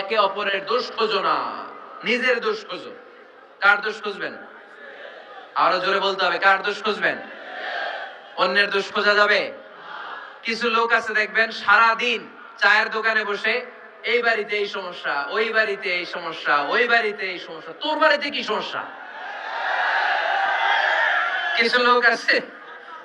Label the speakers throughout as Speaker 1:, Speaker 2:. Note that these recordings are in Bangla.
Speaker 1: একে অপরের দোষ খোঁজো না, নিজের দোষ খোঁজো কার দোষ খুঁজবেন? আরও জোরে বলতে হবে, কার দোষ খুঁজবেন? অন্যের দোষ খোঁজা যাবে? কিছু লোক আছে, দেখবেন সারা দিন চায়ের দোকানে বসে, এই বাড়িতে এই সমস্যা, ওই বাড়িতে এই সমস্যা, ওই বাড়িতে এই সমস্যা, তোর বাড়িতে কি সমস্যা? কিছু লোক আছে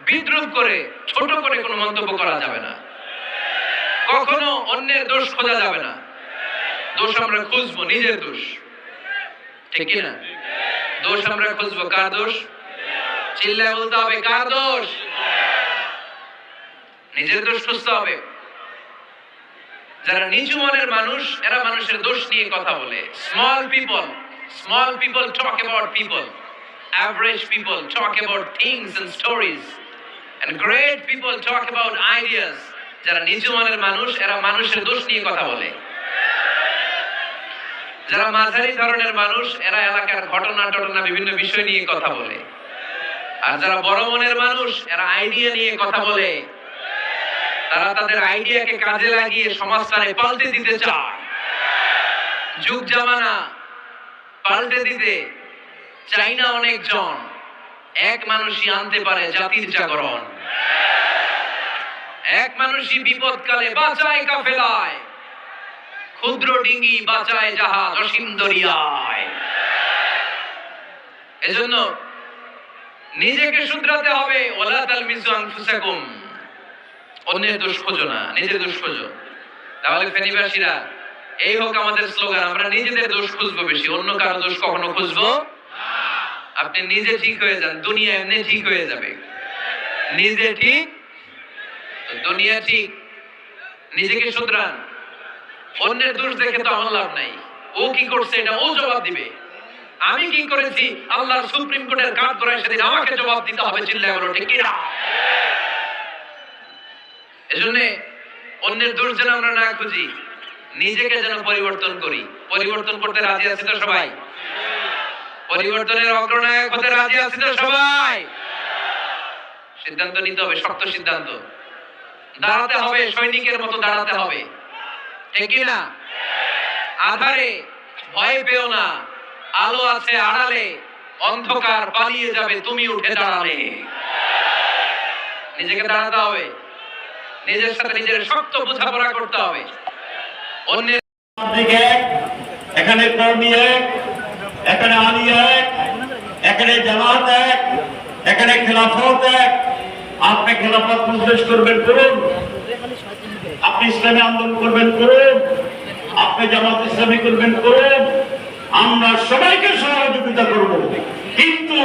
Speaker 1: বিদ্রুপ করে ছোট করে কোনো মন্তব্য করা যাবে না। কখনো অন্যের দোষ খোঁজা যাবে না। দোষ আমরা খুঁজবো, নিজের দোষ। ঠিক না? দোষ আমরা খুঁজবো কার দোষ? চিল্লায় বলতে হবে কার দোষ? নিজের দোষ খুঁজতে হবে। যারা নিচু মনের মানুষ, এরা মানুষের দোষ নিয়ে কথা বলে। Small people small people talk about people average people talk about things and stories and great people talk about ideas. যারা নিচু মনের মানুষ, এরা মানুষের দোষ নিয়ে কথা বলে। যারা মাঝারি ধরনের মানুষ, এরা এলাকার ঘটনা টটনা বিভিন্ন বিষয় নিয়ে কথা বলে। আর যারা বড় মনের মানুষ, এরা আইডিয়া নিয়ে কথা বলে। তারা তাদের আইডিয়াকে কাজে লাগিয়ে সমাজটারে পাল্টে দিতে চায়। যুগ জামানা, পাল্টে দিতে চাই না অনেকজন। এক মানুষই আনতে পারে জাতির জাগরণ। এক মানুষই বিপদকালে বাঁচায় কাফেলায়। ক্ষুদ্র ডিঙ্গি বাঁচায় জাহাজ অসীম দরিয়ায় এজন্য নিজেকে শুধরাতে হবে ওলা তালমিজু আনফুসাকুম। অন্যের দোষ খোঁজো না, নিজের দোষ খোঁজো। তাহলে ফেনীবাসীরা, এই হোক আমাদের স্লোগান, আমরা নিজেদের দোষ খুঁজবো বেশি, অন্য কারও দোষ কখনো খুঁজবো আপনি নিজে ঠিক হয়ে যান, দুনিয়া এমনি ঠিক হয়ে যাবে। নিজে ঠিক? দুনিয়া ঠিক। নিজেকে শুধরান। অন্যের দোষ দেখে তো আমার লাভ নাই। ও কি করছে এটা ও জবাব দিবে। আমি কি করেছি? আল্লাহর সুপ্রিম কোর্টের কাজ ধরায় সেদিন আমাকে জবাব দিতে হবে, চিল্লায় বলো, ঠিক কিনা? এজন্য অন্যের দোষ যেন আমরা না খুঁজি, নিজেকে যেন পরিবর্তন করি। পরিবর্তন করতে রাজি আছে তো সবাই? পরিবর্তনের অগ্রনায়ক হতে রাজি আছি তো সবাই? সিদ্ধান্ত নিতে হবে, শক্ত সিদ্ধান্ত। দাঁড়াতে হবে, সৈনিকের মতো দাঁড়াতে হবে। ঠিক না? আধারে ভয় পেও না। আলো আছে আড়ালে, অন্ধকার পালিয়ে যাবে, তুমি উঠে দাঁড়ালে। নিজেকে দাঁড়াতে হবে। নিজের সাথে নিজের শক্ত বোঝাপড়া করতে হবে। অন্যের
Speaker 2: এখানে কর্মী এক। এখানে আলী এক, এখানে জামাত এক, এখানে খেলাফত এক। আপনি খেলাফত প্রবেশ করবেন, করুন। আপনি ইসলামী আন্দোলন করবেন, করুন। আপনি জামাত ইসলামী করবেন, করুন। আমরা সবাইকে সহযোগিতা করব। কিন্তু